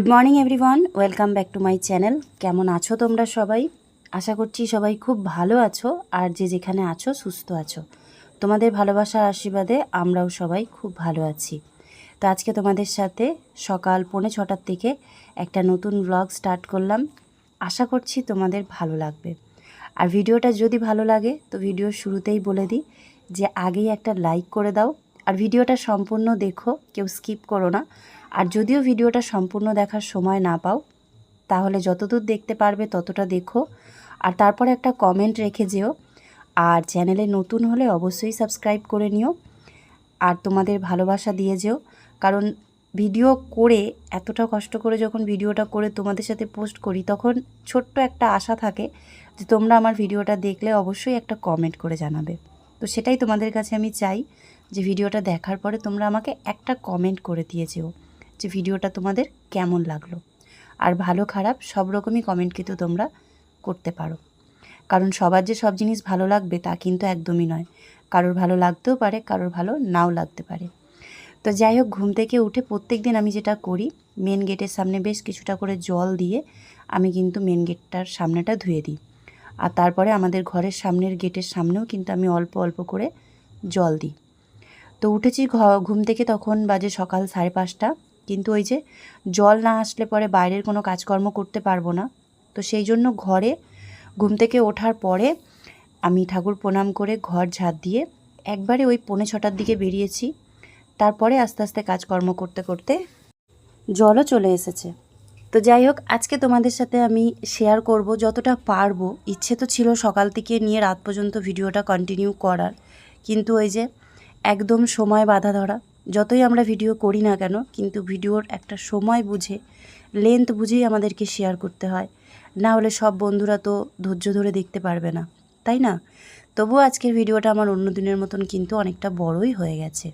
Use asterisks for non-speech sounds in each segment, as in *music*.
Good morning everyone welcome back to my channel কেমন আছো তোমরা সবাই? আশা করছি সবাই খুব ভালো আছো আর যে যেখানে আছো, সুস্থ আছো। তোমাদের ভালোবাসার আশীর্বাদে আমরাও সবাই খুব ভালো আছি। তো আজকে তোমাদের সাথে সকাল পৌনে ছটার থেকে একটা নতুন ব্লগ স্টার্ট করলাম। আশা করছি তোমাদের ভালো লাগবে। আর ভিডিওটা যদি ভালো লাগে, তো ভিডিওর শুরুতেই বলে দিই যে আগেই একটা লাইক করে দাও। আর ভিডিওটা সম্পূর্ণ দেখো, কেউ স্কিপ করো না। আর যদিও ভিডিওটা সম্পূর্ণ দেখার সময় না পাও, তাহলে যতদূর দেখতে পারবে ততটা দেখো। আর তারপরে একটা কমেন্ট রেখে যেও। আর চ্যানেলে নতুন হলে অবশ্যই সাবস্ক্রাইব করে নিও। আর তোমাদের ভালোবাসা দিয়ে যেও। কারণ ভিডিও করে, এতটা কষ্ট করে যখন ভিডিওটা করে তোমাদের সাথে পোস্ট করি, তখন ছোট্ট একটা আশা থাকে যে তোমরা আমার ভিডিওটা দেখলে অবশ্যই একটা কমেন্ট করে জানাবে। তো সেটাই তোমাদের কাছে আমি চাই যে ভিডিওটা দেখার পরে তোমরা আমাকে একটা কমেন্ট করে দিয়ে যেও যে ভিডিওটা তোমাদের কেমন লাগল। আর ভালো খারাপ সব রকমই কমেন্ট কিন্তু তোমরা করতে পারো। কারণ সবার যে সব জিনিস ভালো লাগবে তা কিন্তু একদমই নয়। কারোর ভালো লাগতেও পারে, কারোর ভালো নাও লাগতে পারে। তো যাই হোক, ঘুম থেকে উঠে প্রত্যেক দিন আমি যেটা করি মেন গেটের সামনে বেশ কিছুটা করে জল দিয়ে আমি কিন্তু মেন গেটটার সামনেটা ধুয়ে দিই। আর তারপরে আমাদের ঘরের সামনের গেটের সামনেও কিন্তু আমি অল্প অল্প করে জল দিই। তো উঠেছি ঘুম থেকে তখন বাজে সকাল সাড়ে পাঁচটা। কিন্তু ওই যে জল না আসলে পরে বাইরের কোনো কাজকর্ম করতে পারব না। তো সেই জন্য ঘরে ঘুম থেকে ওঠার পরে আমি ঠাকুর প্রণাম করে ঘর ঝাড় দিয়ে একবারে ওই পৌনে ছটার দিকে বেরিয়েছি। তারপরে আস্তে আস্তে কাজকর্ম করতে করতে জলও চলে এসেছে। তো যাই হোক, আজকে তোমাদের সাথে আমি শেয়ার করব যতটা পারব। ইচ্ছে তো ছিল সকাল থেকে নিয়ে রাত পর্যন্ত ভিডিওটা কন্টিনিউ করার। কিন্তু ওই যে একদম সময় বাধা ধরা। যতই আমরা ভিডিও করি না কেন, কিন্তু ভিডিওর একটা সময় বুঝে লেন্থ বুঝেই আমাদেরকে শেয়ার করতে হয়। না হলে সব বন্ধুরা তো ধৈর্য ধরে দেখতে পারবে না, তাই না? তবুও আজকের ভিডিওটা আমার অন্য দিনের মতন কিন্তু অনেকটা বড়ই হয়ে গেছে।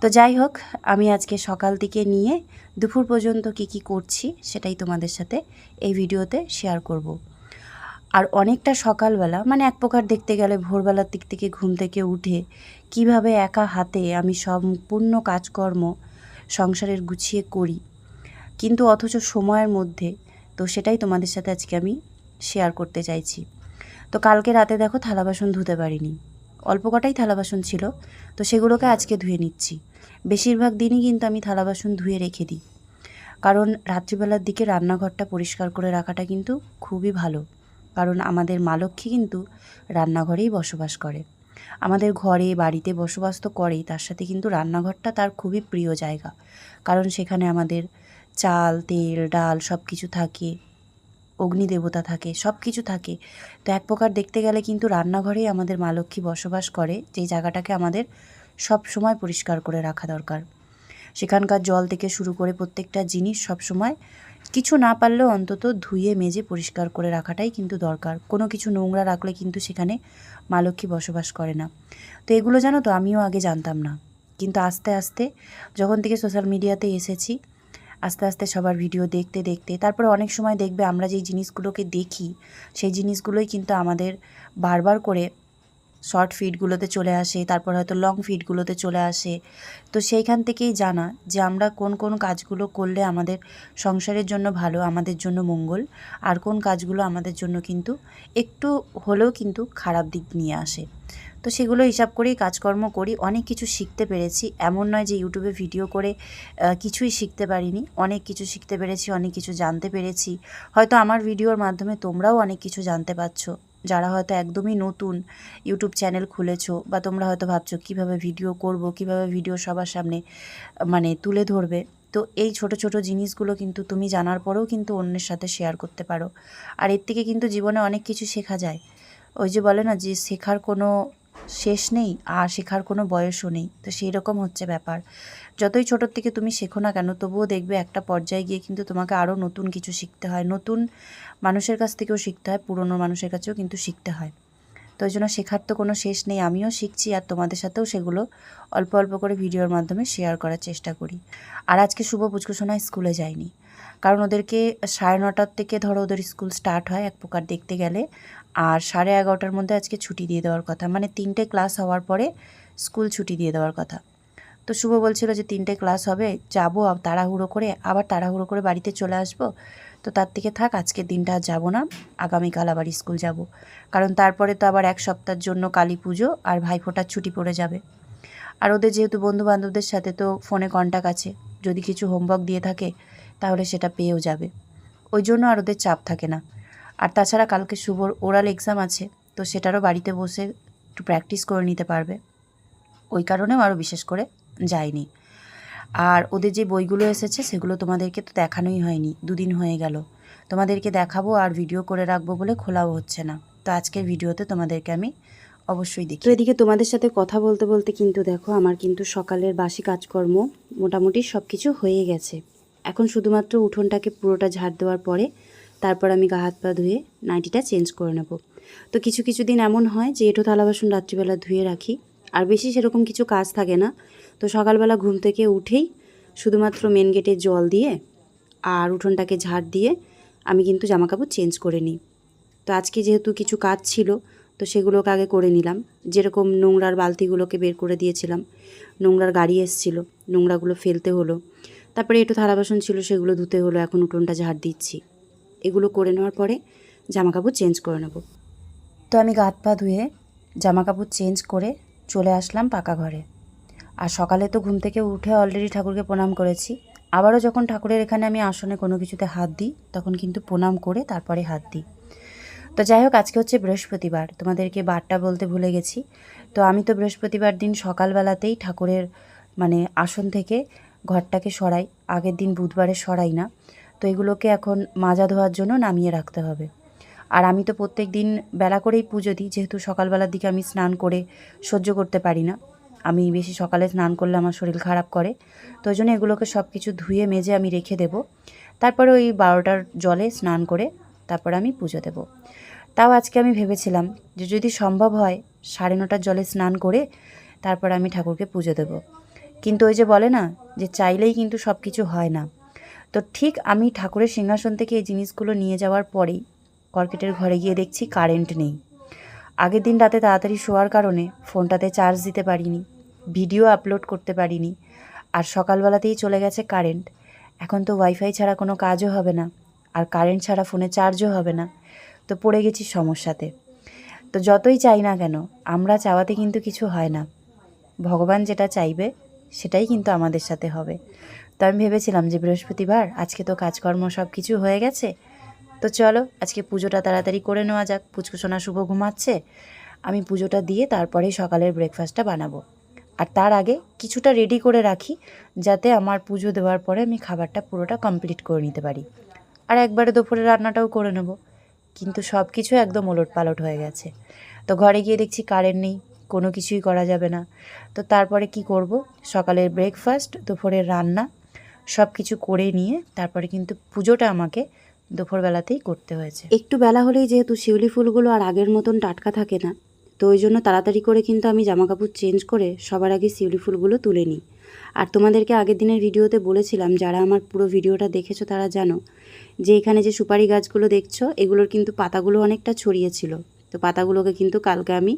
তো যাই হোক, আমি আজকে সকাল থেকে নিয়ে দুপুর পর্যন্ত কি কি করছি সেটাই তোমাদের সাথে এই ভিডিওতে শেয়ার করব। আর অনেকটা সকালবেলা মানে এক প্রকার দেখতে গেলে ভোরবেলার দিক থেকে ঘুম থেকে উঠে কীভাবে একা হাতে আমি সম্পূর্ণ কাজকর্ম সংসারের গুছিয়ে করি। কিন্তু অথচ সময়ের মধ্যে, তো সেটাই তোমাদের সাথে আজকে আমি শেয়ার করতে চাইছি। তো কালকে রাতে দেখো থালা বাসন ধুতে পারিনি। অল্প কটাই থালা বাসন ছিল, তো সেগুলোকে আজকে ধুয়ে নিচ্ছি। বেশিরভাগ দিনই কিন্তু আমি থালা বাসন ধুয়ে রেখে দিই। কারণ রাত্রিবেলার দিকে রান্নাঘরটা পরিষ্কার করে রাখাটা কিন্তু খুবই ভালো। কারণ আমাদের মা লক্ষ্মী কিন্তু রান্নাঘরেই বসবাস করে। আমাদের ঘরে, বাড়িতে বসবাস তো করেই, তার সাথে কিন্তু রান্নাঘরটা তার খুবই প্রিয় জায়গা। কারণ সেখানে আমাদের চাল, তেল, ডাল সব কিছু থাকে অগ্নিদেবতা থাকে সব কিছু থাকে। তো এক প্রকার দেখতে গেলে কিন্তু রান্নাঘরেই আমাদের মা লক্ষ্মী বসবাস করে, যেই জায়গাটাকে আমাদের সব সময় পরিষ্কার করে রাখা দরকার। সেখানকার জল থেকে শুরু করে প্রত্যেকটা জিনিস সব সময় কিছু না পারলেও অন্তত ধুয়ে, মেজে পরিষ্কার করে রাখাটাই কিন্তু দরকার। কোনো কিছু নোংরা রাখলে কিন্তু সেখানে মা লক্ষ্মী বসবাস করে না। তো এগুলো জানো তো, আমিও আগে জানতাম না। কিন্তু আস্তে আস্তে যখন থেকে সোশ্যাল মিডিয়াতে এসেছি, আস্তে আস্তে সবার ভিডিও দেখতে দেখতে, তারপরে অনেক সময় দেখবে আমরা যেই জিনিসগুলোকে দেখি, সেই জিনিসগুলোই কিন্তু আমাদের বারবার করে শর্ট ফিডগুলোতে চলে আসে, তারপর হয়তো লং ফিডগুলোতে চলে আসে। তো সেইখান থেকেই জানা যে আমরা কোন কোন কাজগুলো করলে আমাদের সংসারের জন্য ভালো, আমাদের জন্য মঙ্গল, আর কোন কাজগুলো আমাদের জন্য কিন্তু একটু হলেও কিন্তু খারাপ দিক নিয়ে আসে। তো সেগুলো হিসাব করেই কাজকর্ম করি, অনেক কিছু শিখতে পেরেছি। এমন নয় যে ইউটিউবে ভিডিও করে কিছুই শিখতে পারিনি, অনেক কিছু শিখতে পেরেছি, অনেক কিছু জানতে পেরেছি। হয়তো আমার ভিডিওর মাধ্যমে তোমরাও অনেক কিছু জানতে পারছ। যারা হয়তো একদমই নতুন ইউটিউব চ্যানেল খুলেছো বা তোমরা হয়তো ভাবছ কীভাবে ভিডিও করব, কীভাবে ভিডিও সবার সামনে মানে তুলে ধরবে, তো এই ছোট ছোট জিনিসগুলো কিন্তু তুমি জানার পরেও কিন্তু অন্যের সাথে শেয়ার করতে পারো। আর এর থেকে কিন্তু জীবনে অনেক কিছু শেখা যায়। ওই যে বলে না যে শেখার কোনো শেষ নেই, আর শেখার কোনো বয়সও নেই। তো সেই রকম হচ্ছে ব্যাপার। যতই ছোটোর থেকে তুমি শেখো না কেন, তবুও দেখবে একটা পর্যায়ে গিয়ে কিন্তু তোমাকে আরও নতুন কিছু শিখতে হয়। নতুন মানুষের কাছ থেকেও শিখতে হয়, পুরনো মানুষের কাছেও কিন্তু শিখতে হয়। তো ওই জন্য শেখার তো কোনো শেষ নেই, আমিও শিখছি আর তোমাদের সাথেও সেগুলো অল্প অল্প করে ভিডিওর মাধ্যমে শেয়ার করার চেষ্টা করি। আর আজকে শুভ পুচকুসোনায় স্কুলে যায়নি। কারণ ওদেরকে সাড়ে নটার থেকে ধরো ওদের স্কুল স্টার্ট হয়, এক প্রকার দেখতে গেলে। আর সাড়ে এগারোটার মধ্যে আজকে ছুটি দিয়ে দেওয়ার কথা। মানে তিনটে ক্লাস হওয়ার পরে স্কুল ছুটি দিয়ে দেওয়ার কথা। তো শুভ বলছিল যে তিনটে ক্লাস হবে, যাব তাড়াহুড়ো করে, আবার তাড়াহুড়ো করে বাড়িতে চলে আসব। তো তার থেকে থাক, আজকের দিনটা আর যাব না, আগামীকাল আবার স্কুল যাব। কারণ তারপরে তো আবার এক সপ্তাহের জন্য কালী পুজো আর ভাইফোঁটার ছুটি পড়ে যাবে। আর ওদের যেহেতু বন্ধু বান্ধবদের সাথে তো ফোনে কন্ট্যাক্ট আছে, যদি কিছু হোমওয়ার্ক দিয়ে থাকে, তাহলে সেটা পেয়েও যাবে। ওই জন্য আর ওদের চাপ থাকে না। আর তাছাড়া কালকে শুভর ওরাল এক্সাম আছে, তো সেটারও বাড়িতে বসে একটু প্র্যাকটিস করে নিতে পারবে। ওই কারণেও আরও বিশেষ করে যায়নি। আর ওদের যে বইগুলো এসেছে, সেগুলো তোমাদেরকে তো দেখানোই হয়নি, দুদিন হয়ে গেল। তোমাদেরকে দেখাবো আর ভিডিও করে রাখব বলে খোলাও হচ্ছে না। তো আজকের ভিডিওতে তোমাদেরকে আমি অবশ্যই দেখি। এদিকে তোমাদের সাথে কথা বলতে বলতে কিন্তু দেখো, আমার কিন্তু সকালের বাসি কাজকর্ম মোটামুটি সব কিছু হয়ে গেছে। এখন শুধুমাত্র উঠোনটাকে পুরোটা ঝাড় দেওয়ার পরে তারপর আমি গা হাত পা ধুয়ে নাইটিটা চেঞ্জ করে নেব। তো কিছু কিছু দিন এমন হয় যে এঁটো থালা বাসন রাত্রিবেলা ধুয়ে রাখি। আর বেশি সেরকম কিছু কাজ থাকে না। তো সকালবেলা ঘুম থেকে উঠেই শুধুমাত্র মেন গেটে জল দিয়ে আর উঠোনটাকে ঝাড় দিয়ে আমি কিন্তু জামাকাপড় চেঞ্জ করে নিই। তো আজকে যেহেতু কিছু কাজ ছিল, তো সেগুলোকে আগে করে নিলাম। যেরকম নোংরার বালতিগুলোকে বের করে দিয়েছিলাম। নোংরার গাড়ি এসছিল, নোংরাগুলো ফেলতে হলো। তারপরে একটু থালা বাসন ছিল, সেগুলো ধুতে হলো, এখন উঠোনটা ঝাড় দিচ্ছি। এগুলো করে নেওয়ার পরে জামাকাপড় চেঞ্জ করে নেব। তো আমি গা হাত পা ধুয়ে জামাকাপড় চেঞ্জ করে চলে আসলাম পাকা ঘরে। আর সকালে তো ঘুম থেকে উঠে অলরেডি ঠাকুরকে প্রণাম করেছি। আবারও যখন ঠাকুরের এখানে আমি আসনে কোনো কিছুতে হাত দিই, তখন কিন্তু প্রণাম করে তারপরে হাত দিই। তো যাই হোক, আজকে হচ্ছে বৃহস্পতিবার। তোমাদেরকে বারটা বলতে ভুলে গেছি। তো আমি তো বৃহস্পতিবার দিন সকালবেলাতেই ঠাকুরের মানে আসন থেকে ঘরটাকে সরাই। আগের দিন বুধবারে সরাই না। তো এগুলোকে এখন মাজা ধোয়ার জন্য নামিয়ে রাখতে হবে। আর আমি তো প্রত্যেক দিন বেলা করেই পুজো দিই, যেহেতু সকালবেলার দিকে আমি স্নান করে সহ্য করতে পারি না। আমি বেশি সকালে স্নান করলে আমার শরীর খারাপ করে। তো ওই জন্য এগুলোকে সব কিছু ধুয়ে মেজে আমি রেখে দেব। তারপরে ওই বারোটার জলে স্নান করে তারপর আমি পুজো দেব। তাও আজকে আমি ভেবেছিলাম যে যদি সম্ভব হয় সাড়ে নটার জলে স্নান করে তারপর আমি ঠাকুরকে পুজো দেব। কিন্তু ওই যে বলে না যে চাইলেই কিন্তু সব কিছু হয় না। তো ঠিক আমি ঠাকুরের সিংহাসন থেকে এই জিনিসগুলো নিয়ে যাওয়ার পরেই কর্কেটের ঘরে গিয়ে দেখছি কারেন্ট নেই। আগের দিন রাতে তাড়াতাড়ি শোয়ার কারণে ফোনটাতে চার্জ দিতে পারিনি, ভিডিও আপলোড করতে পারিনি, আর সকালবেলাতেই চলে গেছে কারেন্ট। এখন তো ওয়াইফাই ছাড়া কোনো কাজও হবে না, আর কারেন্ট ছাড়া ফোনে চার্জও হবে না, তো পড়ে গেছি সমস্যাতে। তো যতই চাই না কেন, আমরা চাওয়াতে কিন্তু কিছু হয় না। ভগবান যেটা চাইবে, সেটাই কিন্তু আমাদের সাথে হবে। তো আমি ভেবেছিলাম যে বৃহস্পতিবার, আজকে তো কাজকর্ম সব কিছু হয়ে গেছে। তো চলো, আজকে পুজোটা তাড়াতাড়ি করে নেওয়া যাক। পুচকুসোনা শুভ ঘুমাচ্ছে। আমি পুজোটা দিয়ে তারপরেই সকালের ব্রেকফাস্টটা বানাবো। আর তার আগে কিছুটা রেডি করে রাখি, যাতে আমার পুজো দেওয়ার পরে আমি খাবারটা পুরোটা কমপ্লিট করে নিতে পারি। আর একবারে দুপুরে রান্নাটাও করে নেব। কিন্তু সব কিছু একদম ওলট পালট হয়ে গেছে। তো ঘরে গিয়ে দেখছি কারেন্ট নেই, কোনো কিছুই করা যাবে না। তো তারপরে কি করব? সকালের ব্রেকফাস্ট দুপুরের রান্না সব কিছু করে নিয়ে তারপরে কিন্তু পুজোটা আমাকে দুপুরবেলাতেই করতে হয়েছে। একটু বেলা হলেই যেহেতু শিউলি ফুলগুলো আর আগের মতন টাটকা থাকে না, তো ওই জন্য তাড়াতাড়ি করে কিন্তু আমি জামা কাপড় চেঞ্জ করে সবার আগে শিউলি ফুলগুলো তুলে নিই। আর তোমাদেরকে আগের দিনের ভিডিওতে বলেছিলাম, যারা আমার পুরো ভিডিওটা দেখেছ তারা জানো যে এখানে যে সুপারি গাছগুলো দেখছ, এগুলোর কিন্তু পাতাগুলো অনেকটা ছড়িয়েছিল তো পাতাগুলোকে কিন্তু কালকে আমি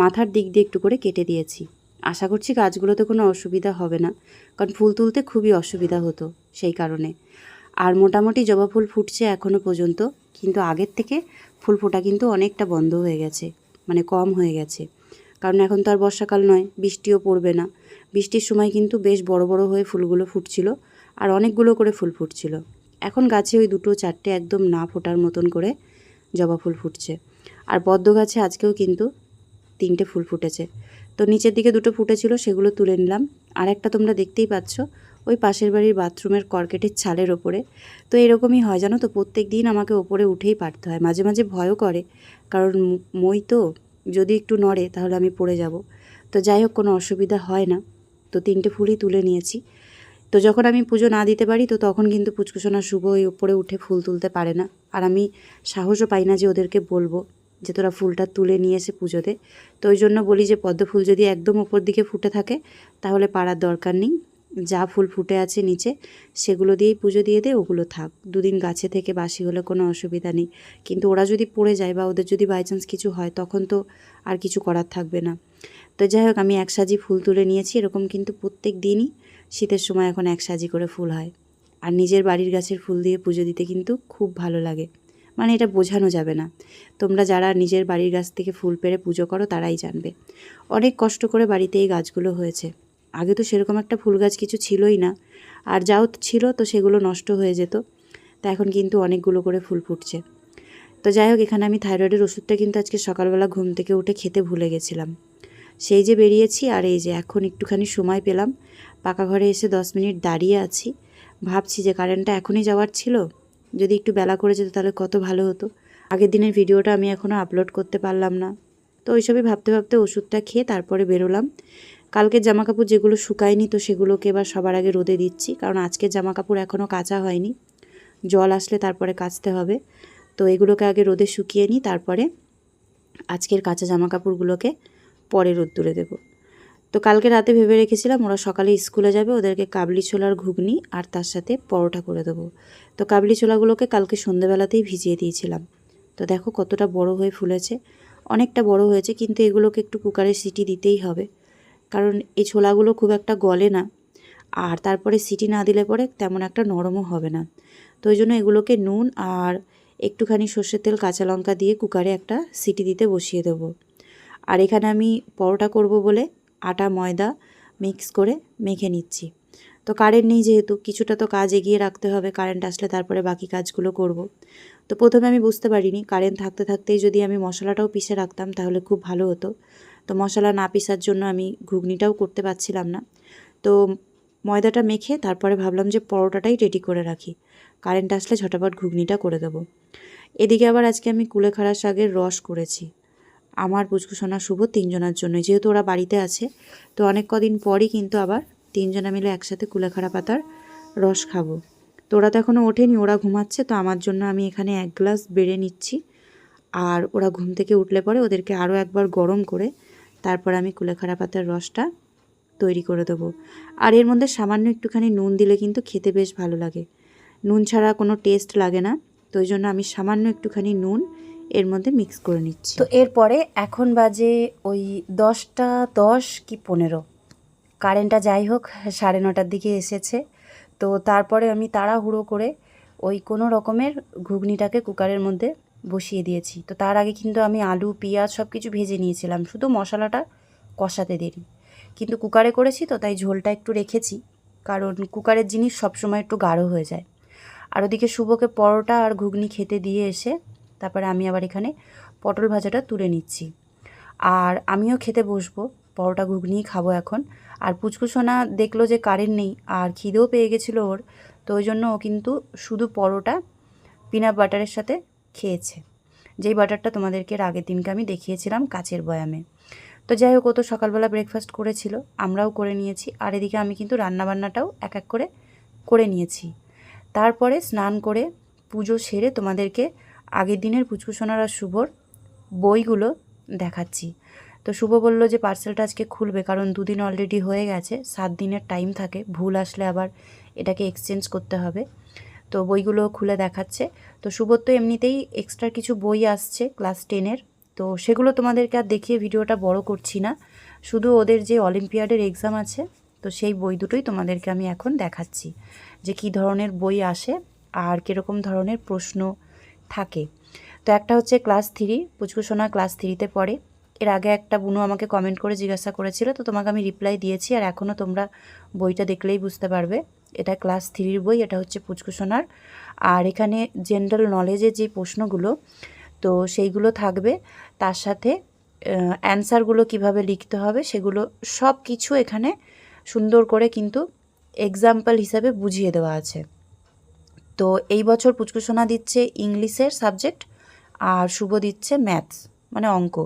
মাথার দিক দিয়ে একটু করে কেটে দিয়েছি। আশা করছি গাছগুলোতে কোনো অসুবিধা হবে না, কারণ ফুল তুলতে খুবই অসুবিধা হতো সেই কারণে। আর মোটামুটি জবা ফুল ফুটছে এখনও পর্যন্ত, কিন্তু আগের থেকে ফুল ফোটা কিন্তু অনেকটা বন্ধ হয়ে গেছে মানে কম হয়ে গেছে। কারণ এখন তো আর বর্ষাকাল নয়, বৃষ্টিও পড়বে না। বৃষ্টির সময় কিন্তু বেশ বড় বড় হয়ে ফুলগুলো ফুটছিল, আর অনেকগুলো করে ফুল ফুটছিল। এখন গাছে ওই দুটো চারটে একদম না ফোটার মতন করে জবা ফুল ফুটছে। আর পদ্ম গাছে আজকেও কিন্তু তিনটে ফুল ফুটেছে। তো নিচের দিকে দুটো ফুটেছিল সেগুলো তুলে নিলাম। আর একটা তোমরা দেখতেই পাচ্ছ, ওই পাশের বাড়ির বাথরুমের কর্কেটের ছালের ওপরে। তো এরকমই হয় জানো তো, প্রত্যেক দিন আমাকে ওপরে উঠেই পারতে হয়। মাঝে মাঝে ভয়ও করে, কারণ মই তো যদি একটু নড়ে তাহলে আমি পড়ে যাব। তো যাই হোক, কোনো অসুবিধা হয় না। তো তিনটে ফুলই তুলে নিয়েছি। তো যখন আমি পুজো না দিতে পারি, তো তখন কিন্তু পুচকুসোনা শুভ ওই উপরে উঠে ফুল তুলতে পারে না। আর আমি সাহসও পাই না যে ওদেরকে বলব। যে তোরা ফুলটা তুলে নিয়ে এসে পুজোতে। তো ওই জন্য বলি যে পদ্ম ফুল যদি একদম ওপর দিকে ফুটে থাকে, তাহলে পাড়ার দরকার নেই। যা ফুল ফুটে আছে নিচে, সেগুলো দিয়েই পুজো দিয়ে দে, ওগুলো থাক। দুদিন গাছে থেকে বাসি হলে কোনো অসুবিধা নেই। কিন্তু ওরা যদি পড়ে যায় বা ওদের যদি বাই চান্স কিছু হয়, তখন তো আর কিছু করার থাকবে না। তো যাই হোক, আমি এক সাজি ফুল তুলে নিয়েছি, এরকম কিন্তু প্রত্যেক দিনই শীতের সময় এখন এক সাজি করে ফুল হয়। আর নিজের বাড়ির গাছের ফুল দিয়ে পুজো দিতে কিন্তু খুব ভালো লাগে। মানে এটা বোঝানো যাবে না। তোমরা যারা নিজের বাড়ির গাছ থেকে ফুল পেরে পুজো করো, তারাই জানবে। অনেক কষ্ট করে বাড়িতে এই গাছগুলো হয়েছে। আগে তো সেরকম একটা ফুল গাছ কিছু ছিলই না। আর যাও ছিল তো সেগুলো নষ্ট হয়ে যেত। তা এখন কিন্তু অনেকগুলো করে ফুল ফুটছে। তো যাই হোক, এখানে আমি থাইরয়েডের ওষুধটা কিন্তু আজকে সকালবেলা ঘুম থেকে উঠে খেতে ভুলে গেছিলাম। সেই যে বেরিয়েছি আর এই যে এখন একটুখানি সময় পেলাম। পাকা ঘরে এসে দশ মিনিট দাঁড়িয়ে আছি। ভাবছি যে কারেন্টটা এখনই যাওয়ার ছিল। যদি একটু বেলা করে যেত তাহলে কত ভালো হতো। আগের দিনের ভিডিওটা আমি এখনও আপলোড করতে পারলাম না। তো ওইসবই ভাবতে ভাবতে ওষুধটা খেয়ে তারপরে বেরোলাম। কালকের জামা কাপড় যেগুলো শুকায়নি তো সেগুলোকে এবার সবার আগে রোদে দিচ্ছি, কারণ আজকের জামা কাপড় এখনও কাচা হয়নি। জল আসলে তারপরে কাচতে হবে। তো এগুলোকে আগে রোদে শুকিয়ে নিই, তারপরে আজকের কাঁচা জামা কাপড়গুলোকে পরে রোদ্দুরে দেবো। তো কালকে রাতে ভেবে রেখেছিলাম ওরা সকালে স্কুলে যাবে, ওদেরকে কাবলি ছোলার ঘুগনি আর তার সাথে পরোটা করে দেবো। তো কাবলি ছোলাগুলোকে কালকে সন্ধেবেলাতেই ভিজিয়ে দিয়েছিলাম। তো দেখো কতটা বড় হয়ে ফুলেছে। অনেকটা বড় হয়েছে, কিন্তু এগুলোকে একটু কুকারে সিটি দিতেই হবে। কারণ এই ছোলাগুলো খুব একটা গলে না। আর তারপরে সিটি না দিলে পরে তেমন একটা নরমও হবে না। তো ওই জন্য এগুলোকে নুন আর একটুখানি সর্ষের তেল, কাঁচা লঙ্কা দিয়ে কুকারে একটা সিটি দিতে বসিয়ে দেবো। আর এখানে আমি পরোটা করব বলে আটা, ময়দা মিক্স করে মেখে নিচ্ছি। তো কারেন্ট নেই যেহেতু, কিছুটা তো কাজ এগিয়ে রাখতে হবে কারেন্ট আসলে তারপরে বাকি কাজগুলো করব। তো প্রথমে আমি বুঝতে পারিনি কারেন্ট থাকতে থাকতেই যদি আমি মশলাটাও পিষে রাখতাম তাহলে খুব ভালো হতো। তো মশলা না পিসার জন্য আমি ঘুগনিটাও করতে পারছিলাম না। তো ময়দাটা মেখে তারপরে ভাবলাম যে পরোটাটাই রেডি করে রাখি। কারেন্ট আসলে ঝটাপট ঘুগনিটা করে দেবো। এদিকে আবার আজকে আমি কুলেখাড়া শাকের রস করেছি। আমার পুচকুসোনা শুভ তিনজনের জন্য যেহেতু ওরা বাড়িতে আছে, তো অনেক কদিন পরই কিন্তু আবার তিনজনা মিলে একসাথে কুলেখাড়া পাতার রস খাব। তো ওরা তো এখনও ওঠেনি, ওরা ঘুমাচ্ছে, তো আমার জন্য আমি এখানে এক গ্লাস বেড়ে নিচ্ছি। আর ওরা ঘুম থেকে উঠলে পরে ওদেরকে আরও একবার গরম করে তারপর আমি কুলেখাড়া পাতার রসটা তৈরি করে দেবো। আর এর মধ্যে সামান্য একটুখানি নুন দিলে কিন্তু খেতে বেশ ভালো লাগে। নুন ছাড়া কোনো টেস্ট লাগে না, তো ওই জন্য আমি সামান্য একটুখানি নুন এর মধ্যে মিক্স করে নিচ্ছি। তো এরপরে এখন বাজে ওই দশটা দশ কি পনেরো। কারেন্টটা যাই হোক, সাড়ে নটার দিকে এসেছে। তো তারপরে আমি তাড়াহুড়ো করে ওই কোনো রকমের ঘুগনিটাকে কুকারের মধ্যে বসিয়ে দিয়েছি। তো তার আগে কিন্তু আমি আলু, পেঁয়াজ সব কিছু ভেজে নিয়েছিলাম। শুধু মশলাটা কষাতে দেরি। কিন্তু কুকারে করেছি তো, তাই ঝোলটা একটু রেখেছি। কারণ কুকারের জিনিস সবসময় একটু গাঢ় হয়ে যায়। আর ওদিকে শুভকে পরোটা আর ঘুগনি খেতে দিয়ে এসে তারপরে আমি আবার এখানে পটল ভাজাটা তুলে নিচ্ছি। আর আমিও খেতে বসবো, পরোটা ঘুগনিই খাব এখন। আর পুচকুসোনা দেখল যে কারেন্ট নেই আর খিদেও পেয়ে গেছিল ওর, তো ওই জন্য ও কিন্তু শুধু পরোটা পিনাট বাটারের সাথে খেয়েছে। যেই বাটারটা তোমাদেরকে আগের দিনকে আমি দেখিয়েছিলাম কাচের বয়ামে। তো যাই হোক, ও তো সকালবেলা ব্রেকফাস্ট করেছিল, আমরাও করে নিয়েছি। আর এদিকে আমি কিন্তু রান্নাবান্নাটাও এক এক করে করে নিয়েছি। তারপরে স্নান করে পুজো সেরে তোমাদেরকে আগের দিনের পুচকুসোনার আর শুভর বইগুলো দেখাচ্ছি। তো শুভ বলল যে পার্সেলটা আজকে খুলবে, কারণ দুদিন অলরেডি হয়ে গেছে, সাত দিনের টাইম থাকে, ভুল আসলে আবার এটাকে এক্সচেঞ্জ করতে হবে। তো বইগুলো খুলে দেখাচ্ছে। তো শুভর তো এমনিতেই এক্সট্রা কিছু বই আসছে ক্লাস টেনের তো সেগুলো তোমাদেরকে আর দেখিয়ে ভিডিওটা বড় করছি না। শুধু ওদের যে অলিম্পিয়াডের এক্সাম আছে, তো সেই বই দুটোই তোমাদেরকে আমি এখন দেখাচ্ছি। যে কী ধরনের বই আসে, আর কীরকম ধরনের প্রশ্ন থাকে। তো একটা হচ্ছে ক্লাস থ্রি পুচকুসোনা ক্লাস থ্রিতে পড়ে। এর আগে একটা বুনু আমাকে কমেন্ট করে জিজ্ঞাসা করেছিল, তো তোমাকে আমি রিপ্লাই দিয়েছি আর এখনও তোমরা বইটা দেখলেই বুঝতে পারবে। এটা ক্লাস থ্রির বই, এটা হচ্ছে পুচকুসোনার আর এখানে জেনারেল নলেজের যে প্রশ্নগুলো, তো সেইগুলো থাকবে। তার সাথে অ্যান্সারগুলো কীভাবে লিখতে হবে সেগুলো সব কিছু এখানে সুন্দর করে কিন্তু এক্সাম্পল হিসাবে বুঝিয়ে দেওয়া আছে। তো এই বছর পুচকুসোনা দিচ্ছে ইংলিশের সাবজেক্ট আর শুভ দিচ্ছে ম্যাথস মানে অঙ্ক।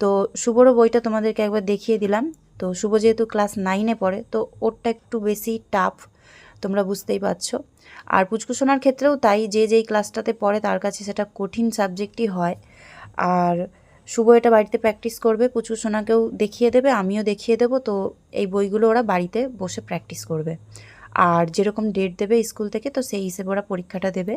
তো শুভরও বইটা তোমাদেরকে একবার দেখিয়ে দিলাম। তো শুভ যেহেতু ক্লাস নাইনে পড়ে, তো ওরটা একটু বেশি টাফ, তোমরা বুঝতেই পারছ। আর পুচকুসোনার ক্ষেত্রেও তাই যে যেই ক্লাসটাতে পড়ে তার কাছে সেটা কঠিন সাবজেক্টই হয়। আর শুভ এটা বাড়িতে প্র্যাকটিস করবে পুচু সোনাকেও দেখিয়ে দেবে, আমিও দেখিয়ে দেবো, তো এই বইগুলো ওরা বাড়িতে বসে প্র্যাকটিস করবে। আর যেরকম ডেট দেবে স্কুল থেকে তো সেই হিসেবে ওরা পরীক্ষাটা দেবে।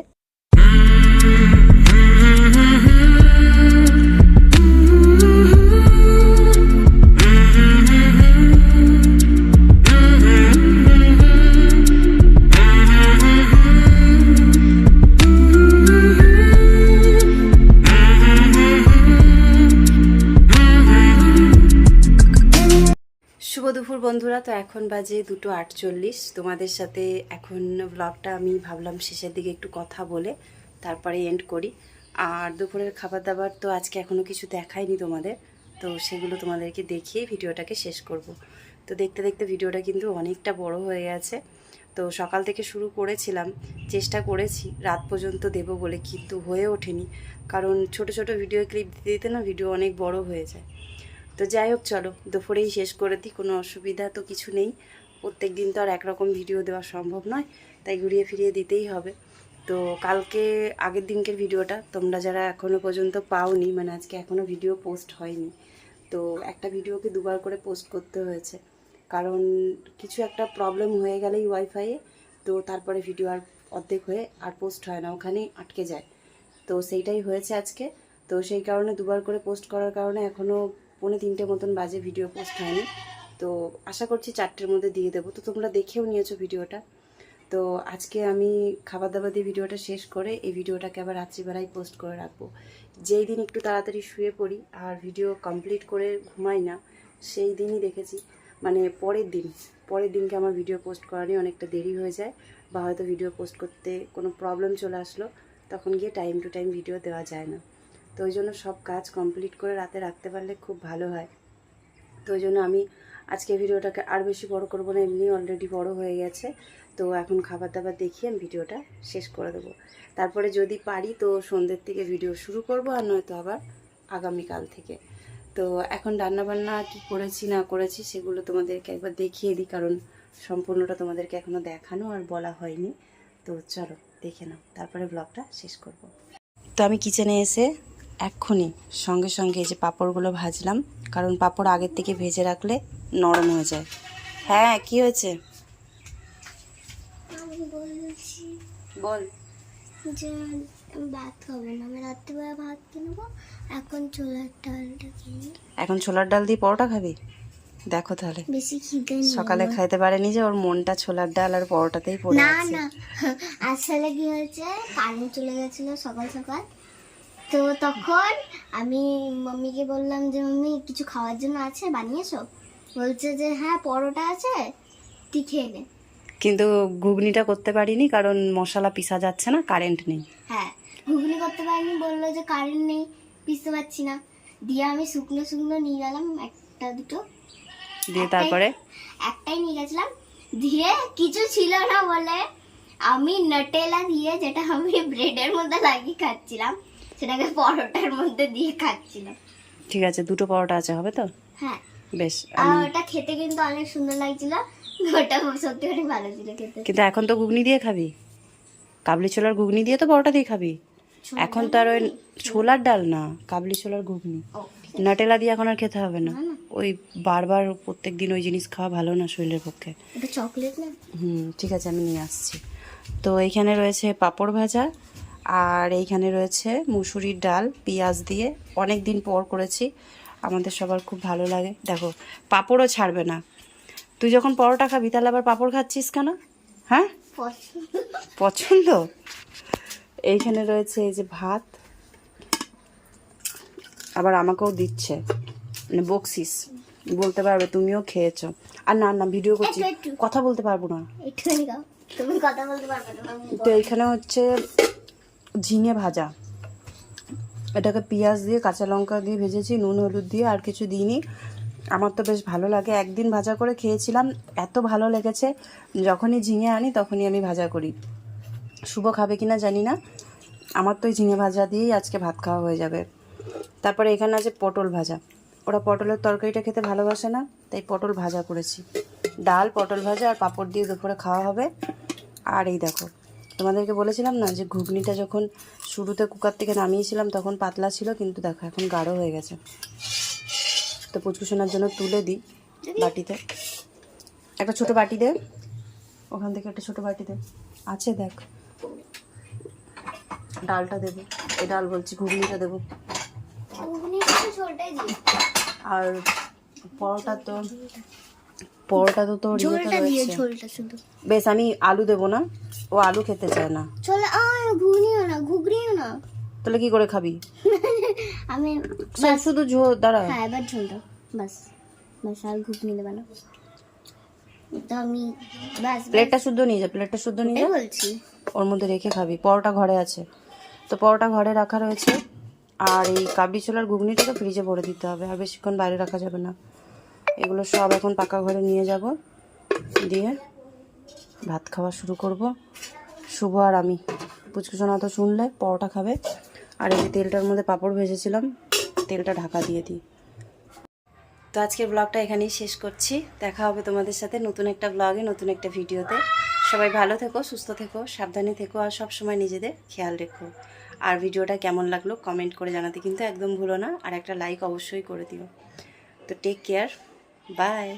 বন্ধুরা, তো এখন বাজে দুটো আটচল্লিশ। তোমাদের সাথে এখন ব্লগটা আমি ভাবলাম শেষের দিকে একটু কথা বলে তারপরে এন্ড করি। আর দুপুরের খাবার দাবার তো আজকে এখনও কিছু দেখায়নি তোমাদের, তো সেগুলো তোমাদেরকে দেখিয়ে ভিডিওটাকে শেষ করব। তো দেখতে দেখতে ভিডিওটা কিন্তু অনেকটা বড় হয়ে গেছে। তো সকাল থেকে শুরু করেছিলাম, চেষ্টা করেছি, রাত পর্যন্ত দেব বলে কিন্তু হয়ে ওঠেনি। কারণ ছোট ছোট ভিডিও ক্লিপ দিতে দিতে না ভিডিও অনেক বড় হয়ে যায়। তো যাই হোক, চলো, দুপুরেই শেষ করে দিই, কোনো অসুবিধা তো কিছু নেই। প্রত্যেক দিন তো আর একরকম ভিডিও দেওয়া সম্ভব নয়, তাই ঘুরিয়ে ফিরিয়ে দিতেই হবে। তো কালকে, আগের দিনকের ভিডিওটা তোমরা যারা এখনও পর্যন্ত পাওনি মানে আজকে এখনও ভিডিও পোস্ট হয়নি, তো একটা ভিডিওকে দুবার করে পোস্ট করতে হয়েছে। কারণ কিছু একটা প্রবলেম হয়ে গেলেই ওয়াইফাইয়ে তো তারপরে ভিডিও আর অর্ধেক হয়ে আর পোস্ট হয় না ওখানেই আটকে যায়। তো সেইটাই হয়েছে আজকে, তো সেই কারণে দুবার করে পোস্ট করার কারণে এখনও পৌনে তিনটে মতন বাজে ভিডিও পোস্ট হয়নি। তো আশা করছি চারটের মধ্যে দিয়ে দেবো। তো তোমরা দেখেও নিয়েছো ভিডিওটা তো আজকে আমি খাবার দাবার দিয়ে ভিডিওটা শেষ করে এই ভিডিওটাকে আবার রাত্রিবেলায় পোস্ট করে রাখব। যেই দিন একটু তাড়াতাড়ি শুয়ে পড়ি আর ভিডিও কমপ্লিট করে ঘুমাই না, সেই দিনই দেখেছি। মানে পরের দিন, পরের দিনকে আমার ভিডিও পোস্ট করা নিয়ে অনেকটা দেরি হয়ে যায় বা হয়তো ভিডিও পোস্ট করতে কোনো প্রবলেম চলে আসলো, তখন গিয়ে টাইম টু টাইম ভিডিও দেওয়া যায় না। তো ওই জন্য সব কাজ কমপ্লিট করে রাতে রাখতে পারলে খুব ভালো হয়। তো ওই জন্য আমি আজকে ভিডিওটাকে আর বেশি বড় করব না, এমনি অলরেডি বড় হয়ে গেছে। তো এখন খাবার দাবার দেখিয়ে আমি ভিডিওটা শেষ করে দেবো। তারপরে যদি পারি তো সন্ধ্যের থেকে ভিডিও শুরু করব, আর নয়তো আবার আগামীকাল থেকে। তো এখন রান্নাবান্না কি করেছি না করেছি সেগুলো তোমাদেরকে একবার দেখিয়ে দিই, কারণ সম্পূর্ণটা তোমাদেরকে এখনও দেখানো আর বলা হয়নি। তো চলো দেখে নাও, তারপরে ব্লগটা শেষ করব। তো আমি কিচেনে এসে এক্ষুনি সঙ্গে সঙ্গে এই যে পাঁপড়গুলো ভাজলাম কারণ পাঁপড় আগের থেকে ভেজে রাখলে নরম হয়ে যায়। হ্যাঁ কি হয়েছে? বল। যে ভাত খাব না। আমি রাত্রিবেলা ভাত কিনবো এখন ছোলার ডালটা এখন ছোলার ডাল দিয়ে পরোটা খাবি? দেখো তাহলে। বেশি খিদে সকালে খাইতে পারেনি যে ওর মনটা ছোলার ডাল আর পরোটাতেই পড়ে না আসলে কি হয়েছে? কারেন্ট চলে গেছিল সকাল সকাল। তো তখন আমি মাম্মিকে বললাম যে মাম্মি কিছু খাওয়ার জন্য আছে? বানিয়েছো? বলছে যে হ্যাঁ পরোটা আছে তুই খেয়ে নে। কিন্তু ঘুগনিটা করতে পারিনি কারণ মশলা পিসা যাচ্ছে না কারেন্ট নেই। হ্যাঁ ঘুগনি করতে পারিনি বলল যে কারেন্ট নেই পিসতে পারছি না। দিয়ে আমি শুকনো শুকনো নিয়ে গেলাম একটা দুটো। দিয়ে তারপরে? একটাই নিয়ে গেছিলাম। দিয়ে কিছু ছিল না বলে আমি নটেলা দিয়ে যেটা আমি ব্রেডের মধ্যে লাগিয়ে খাচ্ছিলাম। সেটাকে পরোটার মধ্যে দিয়ে খাচ্ছিলাম ঠিক আছে দুটো পরোটা আছে হবে তো? হ্যাঁ। বেশ আর ওটা খেতে কিন্তু অনেক সুন্দর লাগছিল। ওটা সত্যি অনেক ভালো ছিল খেতে। কিন্তু এখন তো ঘুগনি দিয়ে খাবি? কাবলি ছোলার ঘুগনি দিয়ে তো পরোটা দিয়ে খাবি? এখন তো আর ওই ছোলার ডাল না কাবলি ছোলার ঘুগনি। নাটেলা দিয়ে এখন আর খেতে হবে না। ওই বারবার প্রত্যেক দিন ওই জিনিস খাওয়া ভালো না শরীরের পক্ষে। চকলেট না? হুম ঠিক আছে আমি নিয়ে আসছি। তো এইখানে রয়েছে পাঁপড় ভাজা আর এইখানে রয়েছে মুসুরির ডাল পেঁয়াজ দিয়ে। অনেক দিন পর করেছি। আমাদের সবার খুব ভালো লাগে। দেখো পাপড়ও ছাড়বে না। তুই যখন পরোটা খাবি তাহলে আবার পাপড় খাচ্ছিস কেন? হ্যাঁ? পছন্দ। এইখানে রয়েছে এই যে ভাত। আবার আমাকেও দিচ্ছে। মানে বকশিস। বলতে পারবে তুমিও খেয়েছো। আর না না ভিডিও করছি। কথা বলতে পারব না। তো এইখানে হচ্ছে ঝিঙে ভাজা। এটাকে পেঁয়াজ দিয়ে, কাঁচা লঙ্কা দিয়ে ভেজেছি, নুন, হলুদ দিয়ে, আর কিছু দিইনি। আমার তো বেশ ভালো লাগে। একদিন ভাজা করে খেয়েছিলাম, এত ভালো লেগেছে, যখনই ঝিঙে আনি তখনই আমি ভাজা করি। শুভ খাবে কিনা জানি না। আমার তো ওই ঝিঙে ভাজা দিয়েই আজকে ভাত খাওয়া হয়ে যাবে। তারপরে এখানে আছে পটল ভাজা। ওরা পটলের তরকারিটা খেতে ভালোবাসে না, তাই পটল ভাজা করেছি। ডাল, পটল ভাজা, আর পাঁপড় দিয়ে দুপুরে খাওয়া হবে। আর এই দেখো তোমাদেরকে বলেছিলাম না যে ঘুগনিটা যখন শুরুতে কুকার থেকে নামিয়েছিলাম তখন পাতলা ছিল কিন্তু দেখো এখন গাঢ় হয়ে গেছে। তো পুচকুসোনার জন্য তুলে দিই বাটিতে। একটা ছোট বাটি দে। ওখান থেকে একটা ছোট বাটি দে। আছে দেখ। ডালটা দেবো। এই ডাল বলছি ঘুগনিটা দেবো। আর পরোটা তো পরোটা তো তোর ঝোলটা দিয়ে ঝোলটা শুধু। বেশ আমি আলু দেবো না। ও আলু খেতে চায় না। চলে আয় ঘুগনিও না ঘুগনিও না। তাহলে কি করে খাবি? *laughs* আমি শুধু ঝো দাঁড়া। হ্যাঁ এবার ঝোলটা বাস। বাস আর ঘুগনি দেবে না। তো আমি বাস প্লেটটা শুদ্ধ নিয়ে যা প্লেটটা শুদ্ধ নিয়ে যা। বলছি। ওর মধ্যে রেখে খাবি পরোটা ঘরে আছে। তো পরোটা ঘরে রাখা রয়েছে। আর এই কাবলি ছোলার ঘুগনিটা তো ফ্রিজে ভরে দিতে হবে আর বেশিক্ষণ বাইরে রাখা যাবে না। এগুলো সব এখন পাকা ঘরে নিয়ে যাব। দিয়ে ভাত খাওয়া শুরু করব। শুভ আর আমি। পুচকুচোনা তো শুনলে পরোটা খাবে। আর এই যে তেলটার মধ্যে পাঁপড় ভেজেছিলাম, তেলটা ঢাকা দিয়ে দিই। তো আজকের ব্লগটা এখানেই শেষ করছি। দেখা হবে তোমাদের সাথে নতুন একটা ব্লগে, নতুন একটা ভিডিওতে। সবাই ভালো থেকো, সুস্থ থেকো, সাবধানে থেকো, আর সব সময় নিজেদের খেয়াল রেখো। আর ভিডিওটা কেমন লাগল কমেন্ট করে জানাতে কিন্তু একদম ভুলো না। আর একটা লাইক অবশ্যই করে দিও। তো টেক কেয়ার বাই